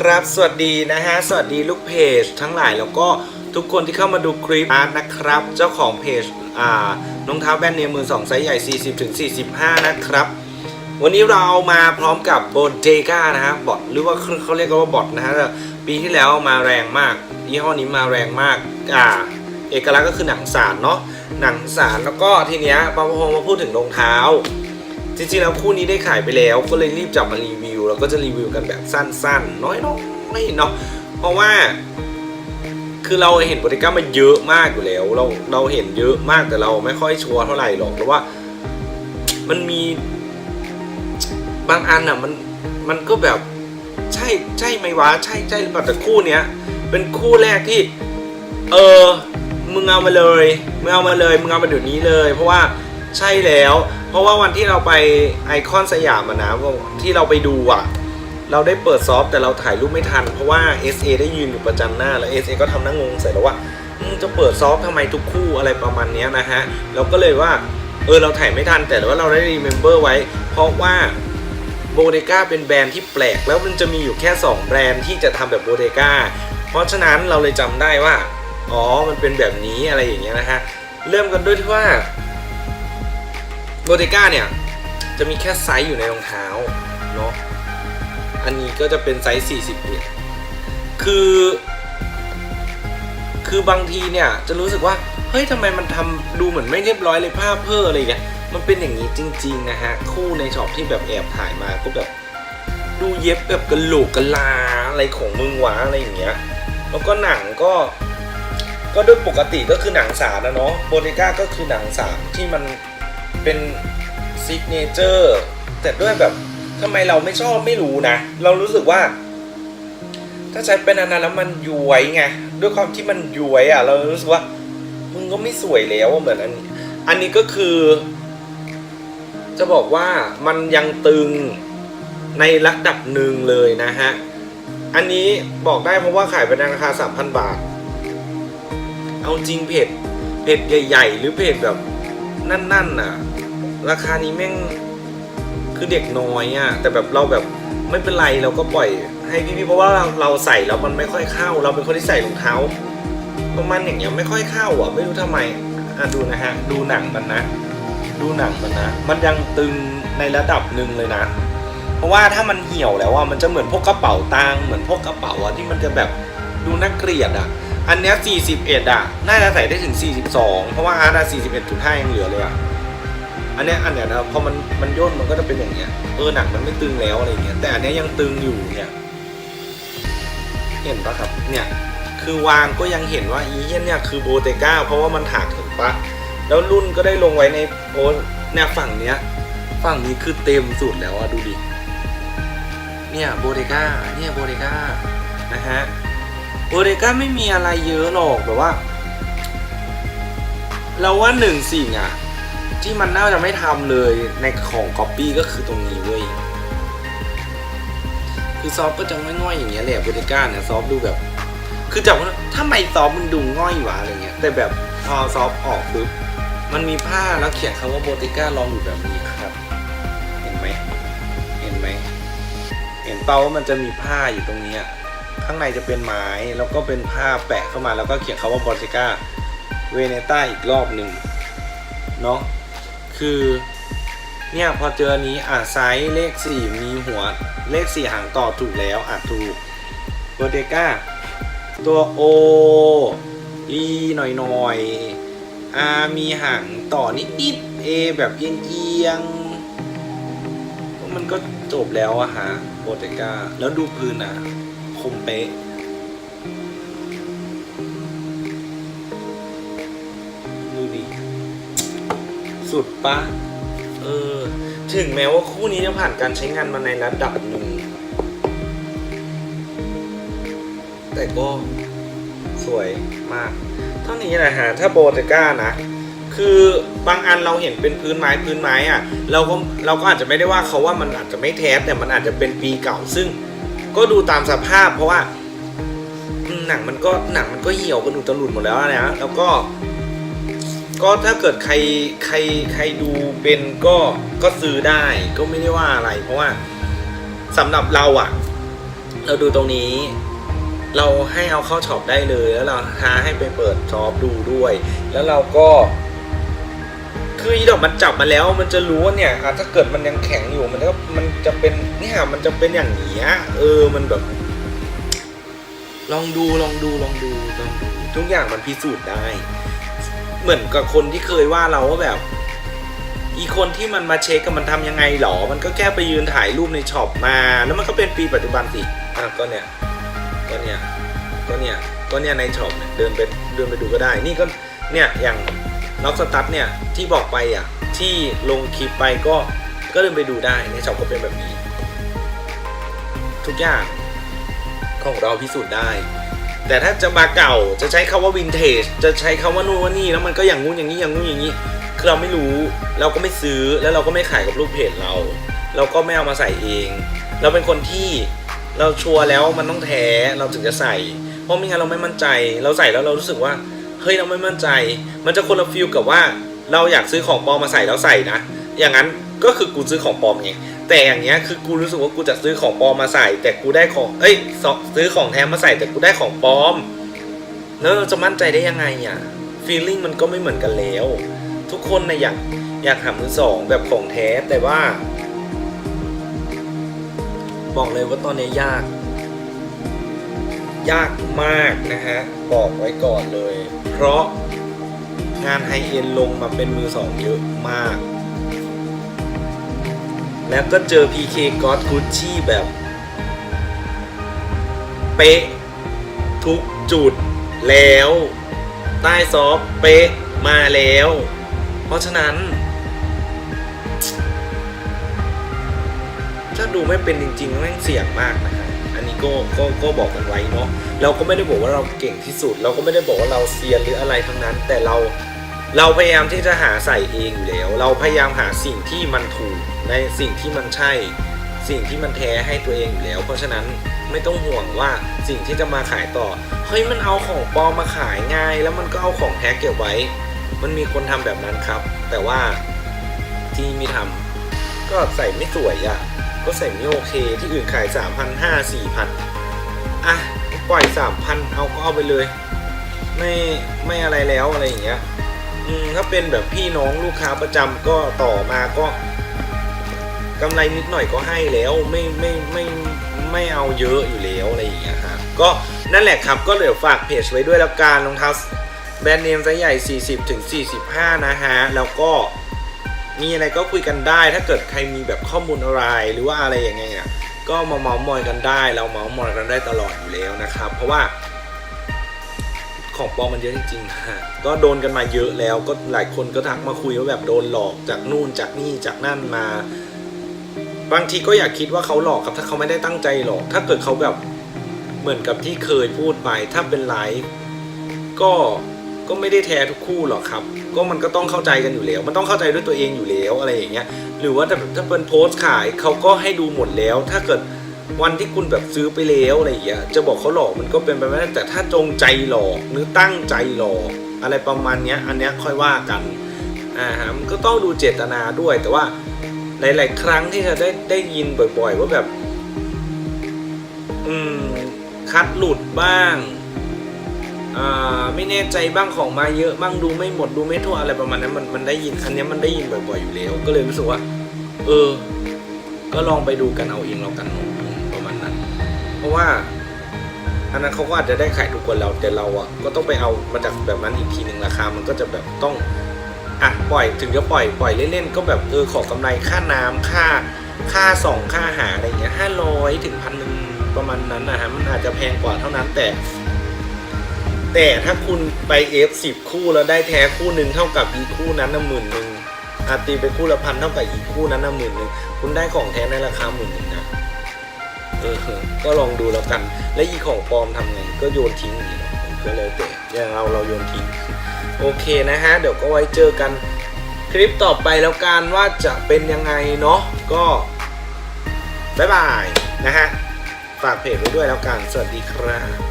ครับ สวัสดีนะฮะ สวัสดีลูกเพจทั้งหลายแล้วก็ทุกคนที่เข้ามาดูคลิปอาร์ตนะครับ เจ้าของเพจอ่ารองเท้าแบรนด์เนมมือสองไซส์ใหญ่ 40ถึง45 นะครับ วันนี้เรามาพร้อมกับโบเ e กานะฮะบอทหรือว่าเขาเรียกว่าบอทนะฮะปีที่แล้วมาแรงมากยี่ห้อนี้มาแรงมากอ่าเอกลักษณ์ก็คือหนังสารเนาะหนังสารแล้วก็ทีเนี้ยพอพอมาพูดถึงรองเท้า จริงๆแล้วคู่นี้ได้ขายไปแล้ว ก็เลยรีบจับมารีวิว แล้วก็จะรีวิวกันแบบสั้นๆ น้อยๆเนาะเพราะว่า คือเราเห็นโบติก้ามาเยอะมากอยู่แล้ว เราเราเห็นเยอะมากแต่เราไม่ค่อยชัวร์เท่าไหร่หรอกเพราะว่า มันมีบางอันอะมันมันก็แบบใช่ใช่ไหมวะใช่ใช่หรือเปล่าแต่คู่เนี้ยเป็นคู่แรกที่ เออมึงเอามาเลยมึงเอามาเลยมึงเอามาเดี๋ยวนี้เลย เพราะว่า ใช่แล้ว เพราะว่าวันที่เราไปไอคอนสยามอะนะที่เราไปดูอะเราได้เปิดซอฟต์แต่เราถ่ายรูปไม่ทัน เพราะว่า SA ได้ยืนอยู่ประจันหน้า แล้ว SA ก็ทำหน้างงใส่แล้วว่าจะเปิดซอฟต์ทำไมทุกคู่อะไรประมาณนี้นะฮะเราก็เลยว่าเออเราถ่ายไม่ทันแต่ว่าเราได้รีเมมเบอร์ไว้ เพราะว่าโบเดกาเป็นแบรนด์ที่แปลก แล้วมันจะมีอยู่แค่ 2 แบรนด์ที่จะทำแบบโบเดกาเพราะฉะนั้นเราเลยจำได้ว่า อ๋อ มันเป็นแบบนี้อะไรอย่างเงี้ยนะฮะ เริ่มกันด้วยที่ว่า โบเดกาเนี่ย จะมีแค่ไซส์อยู่ในรองเท้าเนาะอันนี้ก็จะเป็นไซส์40เนี่ยคือ คือบางทีเนี่ย จะรู้สึกว่า เฮ้ยทำไมมันทำดูเหมือนไม่เรียบร้อยเลยผ้าเพ้ออะไรอย่างเงี้ยมันเป็นอย่างนี้จริง ๆ นะฮะ คู่ในช็อปที่แบบแอบถ่ายมาก็แบบดูเย็บแบบกระโหลกกะลาอะไรของมึงวะอะไรอย่างเงี้ย แล้วก็หนังก็ ก็ด้วยปกติก็คือหนังสารนะเนาะโบเ e ก้าก็คือหนังสารที่มัน เป็นซิกเนเจอร์แต่ด้วยแบบทำไมเราไม่ชอบไม่รู้นะ เรารู้สึกว่า ถ้าใช้เป็นนานๆแล้วมันย้วยไงด้วยความที่มันย้วยอะ เรารู้สึกว่ามึงก็ไม่สวยแล้วเหมือนอันนี้อันนี้ก็คือ จะบอกว่ามันยังตึงในระดับหนึ่งเลยนะฮะ อันนี้บอกได้เพราะว่าขายไปในราคา 3,000 บาท เอาจริงเพจเพจใหญ่ ๆ หรือเพจแบบนั่นๆน่ะ ราคานี้แม่งคือเด็กน้อยอะ่ะแต่แบบเราแบบไม่เป็นไรเราก็ปล่อยให้พี่ๆเพราะว่าเราเราใส่แล้วมันไม่ค่อยเข้า เราเป็นคนที่ใส่รองเท้าประมาณอย่างเงี้ยไม่ค่อยเข้าอะไม่รู้ทำไมอะดูนะฮะดูหนังมันนะ ดูหนังมันนะ มันยังตึงในระดับหนึ่งเลยนะ เพราะว่าถ้ามันเหี่ยวแล้วอะมันจะเหมือนพวกกระเป๋าตังเหมือนพวกกระเป๋าอะที่มันจะแบบดูน่าเกลียดอะอันเนี้ย41อะน่าจะใส่ได้ถึง 42 เพราะว่าอาร์ตอะ41.5ยังเหลือเลยอะ อันเนี้ยอันเนี้ยนะพอมันมันย่นมันก็จะเป็นอย่างเงี้ยเออหนังมันไม่ตึงแล้วอะไรเงี้ยแต่อันเนี้ยยังตึงอยู่เนี่ยเห็นปะครับเนี่ยคือวางก็ยังเห็นว่าอีเหี้เนี่ยคือโบเตก้าเพราะว่ามันถากถึงปะแล้วรุ่นก็ได้ลงไว้ในโพสเนี่ยฝั่งเนี้ยฝั่งนี้คือเต็มสุดแล้วอะดูดิเนี่ยโบเดก้าเนี่ยโบเดก้านะฮะโบเดก้าไม่มีอะไรเยอะหรอกแบบว่า เราว่าหนึ่งสิ่งอะ ที่มันน่าจะไม่ทำเลยในของก๊อปปี้ก็คือตรงนี้เว้ย คือซอฟก็จะง่อยๆอย่างเงี้ยแหละโบเดก้าเนี่ยซอฟดูแบบ คือจากว่าทำไมซอฟมันดูง่อยวะอะไรเงี้ย แต่แบบพอซอฟออกปุ๊บมันมีผ้าแล้วเขียนคำว่าโบติก้าลองอยู่แบบนี้ครับ เห็นไหมเห็นไหมเห็นเปล่าว่ามันจะมีผ้าอยู่ตรงนี้ข้างในจะเป็นไม้แล้วก็เป็นผ้าแปะเข้ามาแล้วก็เขียนคำว่าโบติก้าเวเนต้าอีกรอบหนึ่งเนาะ คือ เนี่ยพอเจออันนี้อะไซส์เลข 4 มีหัวเลข 4 หางต่อถูกแล้วอะถูกโบเตก้าตัว O อีหน่อยหน่อยๆ R มีหางต่อนิดนิด A แบบเอียงเอียงมันก็จบแล้วอะฮะโบเตก้าแล้วดูพื้นอะคมเป๊ะ สุดปะเออ ถึงแม้ว่าคู่นี้จะผ่านการใช้งานมาในระดับหนึ่ง แต่ก็สวยมาก เท่านี้แหละฮะ ถ้าโบเตก้านะ คือบางอันเราเห็นเป็นพื้นไม้พื้นไม้อะเราก็เราก็อาจจะไม่ได้ว่าเขาว่ามันอาจจะไม่แท้แต่มันอาจจะเป็นปีเก่าซึ่ง ก็ดูตามสภาพเพราะว่าหนังมันก็หนังมันก็เหี่ยวกระดูกจะหลุดหมดแล้วนะแล้วก็ ก็ถ้าเกิดใครใครใครดูเป็นก็ก็ซื้อได้ก็ไม่ได้ว่าอะไร เพราะว่าสำหรับเราอะเราดูตรงนี้ เราให้เอาเข้าช็อปได้เลย แล้วเราหาให้ไปเปิดช็อปดูด้วย แล้วเราก็ คืออีดอกมันจับมาแล้ว มันจะรู้ว่าเนี่ยอะถ้าเกิดมันยังแข็งอยู่มันก็มันจะเป็นเนี่ยมันจะเป็นอย่างนี้เออมันแบบ ลองดูลองดูลองดูลองดูทุกอย่างมันพิสูจน์ได้ เหมือนกับคนที่เคยว่าเราว่าแบบ อีคนที่มันมาเช็คกับมันทำยังไงหรอ มันก็แค่ไปยืนถ่ายรูปในช็อปมา แล้วมันก็เป็นปีปัจจุบันสิอะก็เนี่ยก็เนี่ยก็เนี่ยก็เนี่ยในช็อปเนี่ยเดินไปเดินไปดูก็ได้ นี่ก็เนี่ยอย่างล็อกสตั๊เนี่ยที่บอกไปอะที่ลงคลิปไปก็ก็เดินไปดูได้ในช็อปก็เป็นแบบนี้ ทุกอย่างของเราพิสูจน์ได้ แต่ถ้าจะมาเก่าจะใช้คาว่าวินเทจจะใช้คาว่านู่นว่านี่แล้วมันก็อย่างงู้นอย่างนี้อย่างงู้นอย่างนี้คือเราไม่รู้เราก็ไม่ซื้อแล้วเราก็ไม่ขายกับรูปเพจเรา เราก็ไม่เอามาใส่เอง เราเป็นคนที่เราชัวร์แล้วมันต้องแท้เราถึงจะใส่ เพราะไม่งั้นเราไม่มั่นใจ เราใส่แล้วเรารู้สึกว่าเฮ้ยเราไม่มั่นใจ มันจะคนละฟิลกับว่า เราอยากซื้อของปลอมมาใส่แล้วใส่นะ อย่างนั้นก็คือกูซื้อของปลอมไง แต่อย่างเงี้ยคือกูรู้สึกว่ากูจะซื้อของปลอมมาใส่ แต่กูได้ของ เอ้ยซื้อของแท้มาใส่แต่กูได้ของปลอม แล้วเราจะมั่นใจได้ยังไงอะฟีลลิ่งมันก็ไม่เหมือนกันแล้ว ทุกคนนะอยากอยากหามือสองแบบของแท้แต่ว่า บอกเลยว่าตอนนี้ยาก ยากมากนะฮะ บอกไว้ก่อนเลย เพราะงานไฮเอ็นลงมาเป็นมือสองเยอะมาก แล้วก็เจอ PK God Gucci แบบ เป๊ะ ทุกจุดแล้ว ใต้ซอฟเป๊ะ มาแล้ว เพราะฉะนั้น ถ้าดูไม่เป็นจริงๆแม่งเสี่ยงมากนะครับอันนี้ก็ก็ก็บอกกันไว้เนาะเราก็ไม่ได้บอกว่าเราเก่งที่สุด เราก็ไม่ได้บอกว่าเราเซียนหรืออะไรทั้งนั้น แต่เรา เราพยายามที่จะหาใส่เองอยู่แล้ว เราพยายามหาสิ่งที่มันถูกในสิ่งที่มันใช่ สิ่งที่มันแท้ให้ตัวเองอยู่แล้ว เพราะฉะนั้นไม่ต้องห่วงว่าสิ่งที่จะมาขายต่อเฮ้ยมันเอาของปลอมมาขายง่าย แล้วมันก็เอาของแท้เก็บไว้ มันมีคนทำแบบนั้นครับ แต่ว่าที่มีทำก็ใส่ไม่สวยอะ่ะก็ใส่ไม่โอเคที่อื่นขาย3 0 0 0 4 0 0อะปล่อย3,000เอาก็เอาไปเลย ไม่ไม่อะไรแล้วอะไรอย่างเงี้ย ถ้าเป็นแบบพี่น้องลูกค้าประจำก็ต่อมาก็กำไรนิดหน่อยก็ให้แล้วไม่ไม่ไม่ไม่เอาเยอะอยู่แล้วอะไรอย่างเงี้ยครับก็นั่นแหละครับก็เดี๋ยวฝากเพจไว้ด้วยแล้วกันรองเท้าแบรนด์เนมไซส์ใหญ่ 40ถึง45 นะฮะ แล้วก็มีอะไรก็คุยกันได้ ถ้าเกิดใครมีแบบข้อมูลอะไรหรือว่าอะไรอย่างเงี้ยก็มาเมาส์มอยกันได้ เราเมาส์มอยกันได้ตลอดอยู่แล้วนะครับ เพราะว่า ของปลอมมันเยอะจริงๆฮะก็โดนกันมาเยอะแล้วก็หลายคนก็ทักมาคุยว่าแบบโดนหลอกจากนู่นจากนี่จากนั่นมา บางทีก็อยากคิดว่าเขาหลอกครับถ้าเขาไม่ได้ตั้งใจหลอก ถ้าเกิดเขาแบบเหมือนกับที่เคยพูดไปถ้าเป็นไลฟ์ก็ก็ไม่ได้แท้ทุกคู่หรอกครับ ก็มันก็ต้องเข้าใจกันอยู่แล้ว มันต้องเข้าใจด้วยตัวเองอยู่แล้วอะไรอย่างเงี้ย หรือว่าถ้าถ้าเป็นโพสต์ขายเขาก็ให้ดูหมดแล้ว ถ้าเกิด วันที่คุณแบบซื้อไปแล้วอะไรอย่างเงี้ยจะบอกเขาหลอกมันก็เป็นไปไม่ได้แต่ถ้าจงใจหลอกหรือตั้งใจหลอก อะไรประมาณเนี้ยอันเนี้ยค่อยว่ากันอ่าฮะมันก็ต้องดูเจตนาด้วย แต่ว่าหลาย ๆ ครั้งที่จะได้ได้ยินบ่อย ๆ ว่าแบบ อืมคัดหลุดบ้างอ่าไม่แน่ใจบ้างของมาเยอะบ้างดูไม่หมดดูไม่ทั่วอะไรประมาณนั้นมันมันได้ยินอันเนี้ยมันได้ยินบ่อย ๆ อยู่แล้ว ก็เลยรู้สึกว่า เออ ก็ลองไปดูกันเอาเองแล้วกันเเพราะว่าอันนั้นเขาก็อาจจะได้ขายทุกคนเราแต่เราอะก็ต้องไปเอามาจากแบบนั้นอีกทีหนึ่งราคา มันก็จะแบบต้องอะปล่อยถึงจะปล่อยปล่อยเล่นๆก็แบบเออขอกำไรค่าน้ำค่าค่าส่องค่าหาอะไรเงี้ยห้าร้อยถึงพันหนึ่งประมาณนั้นนะฮะมันอาจจะแพงกว่าเท่านั้นแต่ แต่ถ้าคุณไป F10 คู่แล้วได้แท้คู่หนึ่งเท่ากับอีคู่นั้นนะหมื่นหนึ่งอาตีไปคู่ละพันเท่ากับอีคู่นั้นนะหมื่นหนึ่งคุณได้ของแท้ในราคาหมื่นหนึ่งนะ เออก็ลองดูแล้วกัน และอีของปลอมทำไงก็โยนทิ้งอย่างนี้เนาะก็เลยแต่อย่างเราเราโยนทิ้งโอเคนะฮะ เดี๋ยวก็ไว้เจอกันคลิปต่อไปแล้วกันว่าจะเป็นยังไงเนาะก็บ๊ายบายนะฮะ ฝากเพจไว้ด้วยแล้วกัน สวัสดีครับ